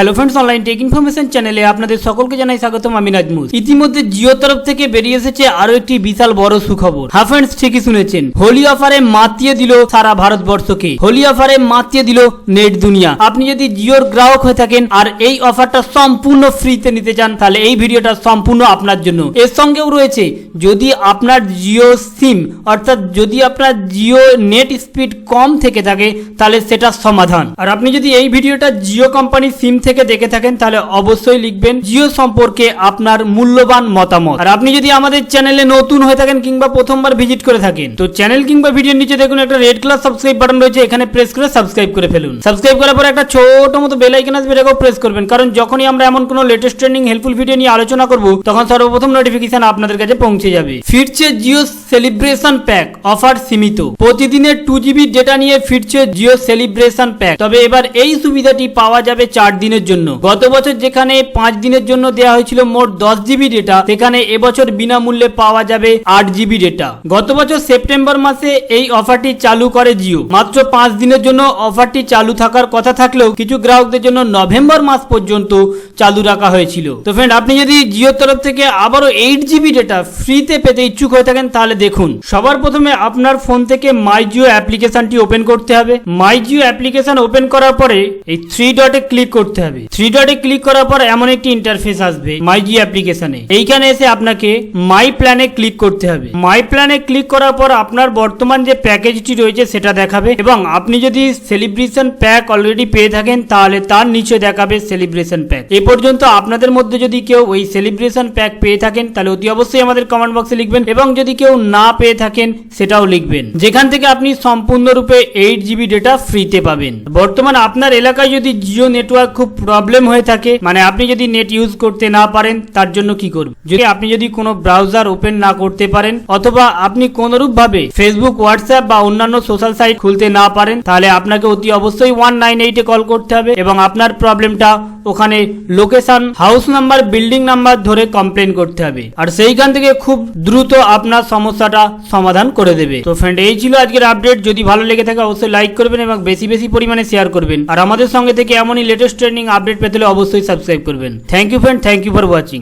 Hello friends online tech information চ্যানেলে আপনাদের সকলকে জানাই স্বাগতম, আমি নাজমুল। ইতিমধ্যে জিও তরফ থেকে বেরিয়ে এসেছে আরও একটি বিশাল বড় সুখবর। হ্যাঁ ফ্রেন্ডস ঠিকই শুনেছেন। হোলি অফারে মাতিয়ে দিল সারা ভারতবর্ষকে। হোলি অফারে মাতিয়ে দিল নেট দুনিয়া। আপনি যদি জিওর গ্রাহক হয়ে থাকেন আর এই অফারটা সম্পূর্ণ ফ্রিতে নিতে চান, তাহলে এই ভিডিওটা সম্পূর্ণ আপনার জন্য। এর সঙ্গেও রয়েছে, যদি আপনার জিও সিম, অর্থাৎ যদি আপনার জিও নেট স্পিড কম থেকে থাকে, তাহলে সেটা সমাধান। আর আপনি যদি এই ভিডিওটা জিও কোম্পানির সিম থেকে দেখে থাকেন, তাহলে অবশ্যই লিখবেন, জিও সম্পর্কে আপনার মূল্যবান মতামত। আর আপনি যদি আমাদের চ্যানেলে নতুন হয়ে থাকেন কিংবা প্রথমবার ভিজিট করে থাকেন, তো চ্যানেল কিংবা ভিডিওর নিচে দেখুন একটা রেড কালার সাবস্ক্রাইব বাটন রয়েছে, এখানে প্রেস করে সাবস্ক্রাইব করে ফেলুন। সাবস্ক্রাইব করার পর একটা ছোট মতো বেল আইকন আসবে, এটাকেও প্রেস করবেন, কারণ যখনই আমরা এমন কোনো লেটেস্ট ট্রেন্ডিং হেল্পফুল ভিডিও নিয়ে আলোচনা করব, তখন সর্বপ্রথম নোটিফিকেশন আপনাদের কাছে পৌঁছে যাবে। ফিরছে জিও সেলিব্রেশন প্যাক অফার সীমিত। প্রতিদিনের টু জিবি ডেটা নিয়ে ফিরছে জিও সেলিব্রেশন প্যাক তবে এবার এই সুবিধাটি পাওয়া যাবে চার দিনের জন্য। গত বছর যেখানে পাঁচ দিনের জন্য দেওয়া হয়েছিল মোট দশ জিবি ডেটা সেখানে এবছর বিনামূল্যে পাওয়া যাবে আট জিবি ডেটা গত বছর সেপ্টেম্বর মাসে এই অফারটি চালু করে জিও। মাত্র পাঁচ দিনের জন্য অফারটি চালু থাকার কথা থাকলেও কিছু গ্রাহকদের জন্য নভেম্বর মাস পর্যন্ত চালু রাখা হয়েছিল। তো ফ্রেন্ড আপনি যদি জিওর তরফ থেকে আবারও এইট জিবি ডেটা ফ্রিতে পেতে ইচ্ছুক হয়ে থাকেন, তাহলে দেখুন। সবার প্রথমে আপনার ফোন থেকে মাই জিও অ্যাপ্লিকেশনটি ওপেন করতে হবে। মাই জিও অ্যাপ্লিকেশন ওপেন করার পরে এই থ্রি ডটে ক্লিক করতে হবে। থ্রি ডটে ক্লিক করার পর এমন একটি ইন্টারফেস আসবে মাই জি অ্যাপ্লিকেশনে এইখানে এসে আপনাকে মাই প্ল্যানে ক্লিক করতে হবে। মাই প্ল্যানে ক্লিক করার পর আপনার বর্তমান যে প্যাকেজটি রয়েছে সেটা দেখাবে এবং আপনি যদি সেলিব্রেশন প্যাক অলরেডি পেয়ে থাকেন, তাহলে তার নিচে দেখাবে সেলিব্রেশন প্যাক এ পর্যন্ত আপনাদের মধ্যে যদি কেউ ওই সেলিব্রেশন প্যাক পেয়ে থাকেন, তাহলে অতি অবশ্যই আমাদের কমেন্ট বক্সে লিখবেন এবং যদি কেউ না পেয়ে থাকেন, সেটাও লিখবেন। যেখান থেকে আপনি সম্পূর্ণরূপে এইট জিবি ডেটা ফ্রিতে পাবেন। বর্তমান আপনার এলাকায় যদি জিও নেটওয়ার্ক খুব প্রবলেম হয়ে থাকে মানে আপনি যদি নেট ইউজ করতে না পারেন, তার জন্য কি করবেন যদি আপনি যদি কোনো ব্রাউজার ওপেন না করতে পারেন, অথবা আপনি কোনরূপ ভাবে ফেসবুক হোয়াটসঅ্যাপ বা অন্যান্য সোশ্যাল সাইট খুলতে না পারেন, তাহলে আপনাকে অতি অবশ্যই ওয়ান নাইন এইটে কল করতে হবে এবং আপনার প্রবলেমটা ওখানে location house number building number ধরে কমপ্লেন করতে হবে। আর সেইখান থেকে খুব দ্রুত আপনার সমস্যাটা সমাধান করে দেবে। তো ফ্রেন্ড এই ছিল আজকের আপডেট যদি ভালো লেগে থাকে, অবশ্যই লাইক করবেন এবং বেশি বেশি পরিমাণে শেয়ার করবেন। আর আমাদের সঙ্গে থেকে এমনই লেটেস্ট ট্রেন্ডিং আপডেট পেতে হলে অবশ্যই সাবস্ক্রাইব করবেন thank you friend thank you for watching